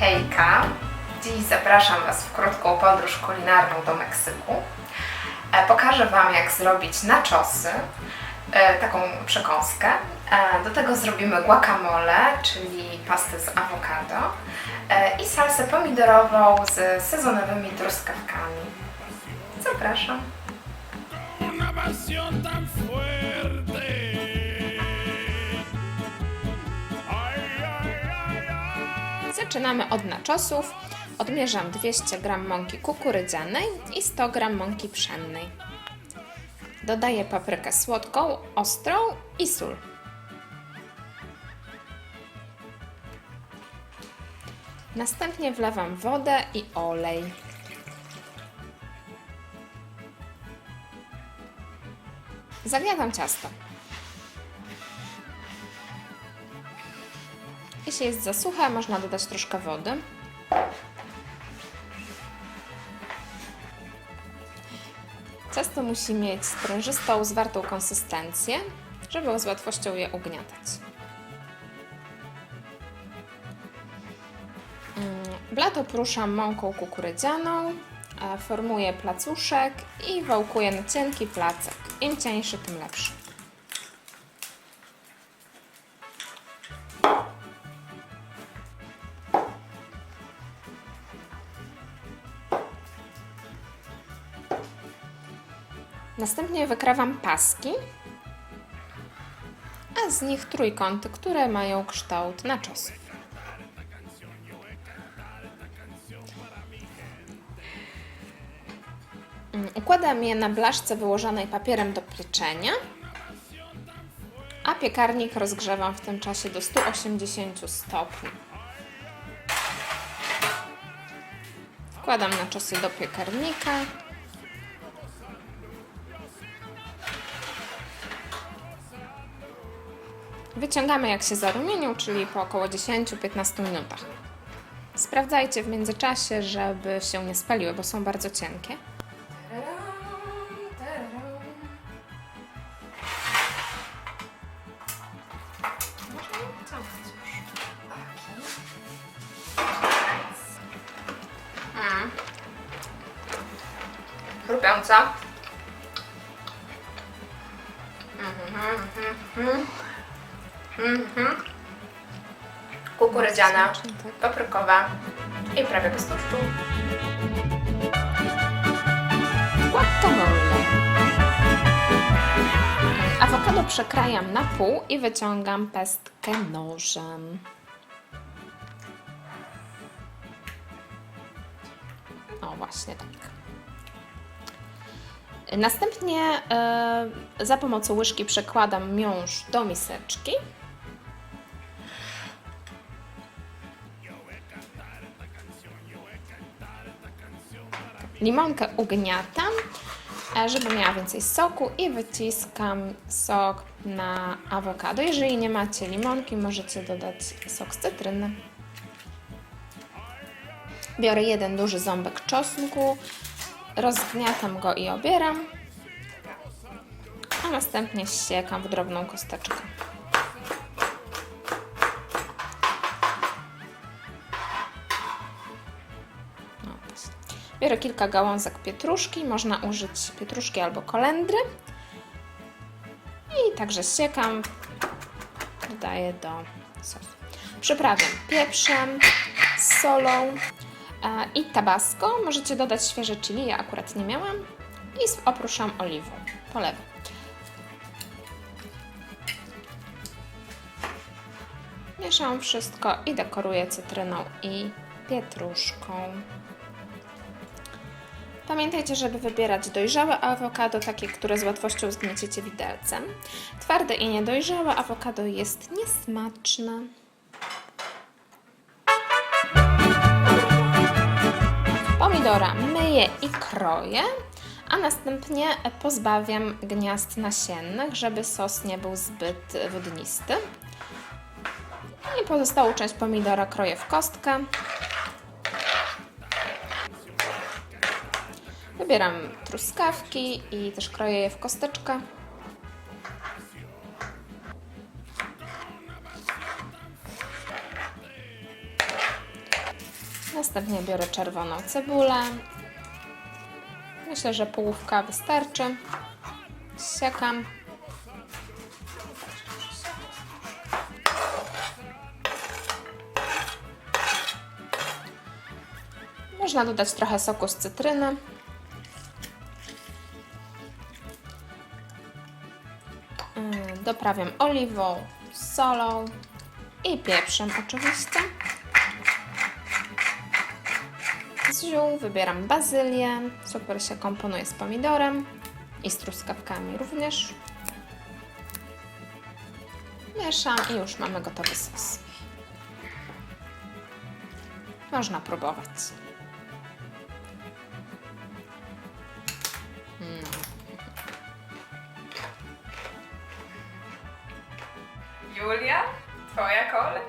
Hejka! Dziś zapraszam Was w krótką podróż kulinarną do Meksyku. E, Pokażę Wam, jak zrobić nachosy, e, taką przekąskę. E, Do tego zrobimy guacamole, czyli pastę z awokado i salsę pomidorową z sezonowymi truskawkami. Zapraszam. Zaczynamy od naczosów. Odmierzam 200 g mąki kukurydzianej i 100 g mąki pszennej. Dodaję paprykę słodką, ostrą i sól. Następnie wlewam wodę i olej. Zagniatam ciasto. Jeśli jest za suche, można dodać troszkę wody. Ciasto musi mieć sprężystą, zwartą konsystencję, żeby z łatwością je ugniatać. Mm, Blato pruszam mąką kukurydzianą, formuję placuszek i wałkuję na cienki placek. Im cieńszy, tym lepszy. Następnie wykrawam paski, a z nich trójkąty, które mają kształt naczosów. Mm, Układam je na blaszce wyłożonej papierem do pieczenia, a piekarnik rozgrzewam w tym czasie do 180 stopni. Wkładam naczosy do piekarnika. Wyciągamy jak się zarumienią, czyli po około 10-15 minutach. Sprawdzajcie w międzyczasie, żeby się nie spaliły, bo są bardzo cienkie. Można je wyciągnąć już. Mm. Chrupiąca. Mhm. Kukurydziana, paprykowa i prawie bez tłuszczu. Guacamole. Awokado przekrajam na pół i wyciągam pestkę nożem. O, właśnie tak. Następnie e, za pomocą łyżki przekładam miąższ do miseczki. Limonkę ugniatam, e, żeby miała więcej soku i wyciskam sok na awokado. Jeżeli nie macie limonki, możecie dodać sok z cytryny. Biorę jeden duży ząbek czosnku, rozgniatam go i obieram, a następnie ściekam w drobną kosteczkę. Biorę kilka gałązek pietruszki, można użyć pietruszki albo kolendry. I także ściekam, dodaję do sosu. Przyprawiam pieprzem, solą e, i tabasco. Możecie dodać świeże chili, ja akurat nie miałam. I opruszam oliwą, polewam. Mieszam wszystko i dekoruję cytryną i pietruszką. Pamiętajcie, żeby wybierać dojrzałe awokado, takie, które z łatwością zgnieciecie widelcem. Twarde i niedojrzałe awokado jest niesmaczne. Pomidora myję i kroję, a następnie pozbawiam gniazd nasiennych, żeby sos nie był zbyt wodnisty. I pozostałą część pomidora kroję w kostkę. Wybieram truskawki i też kroję je w kosteczkę. Następnie biorę czerwoną cebulę. Myślę, że połówka wystarczy. Siekam. Można dodać trochę soku z cytryny. Doprawiam oliwą, solą i pieprzem oczywiście. Z ziół wybieram bazylię, super się komponuje z pomidorem i z truskawkami również. Mieszam i już mamy gotowy sos. Można próbować. Julia, twoja kolej.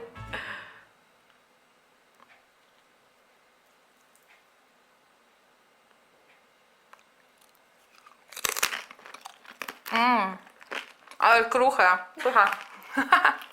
Mm, ale kruche.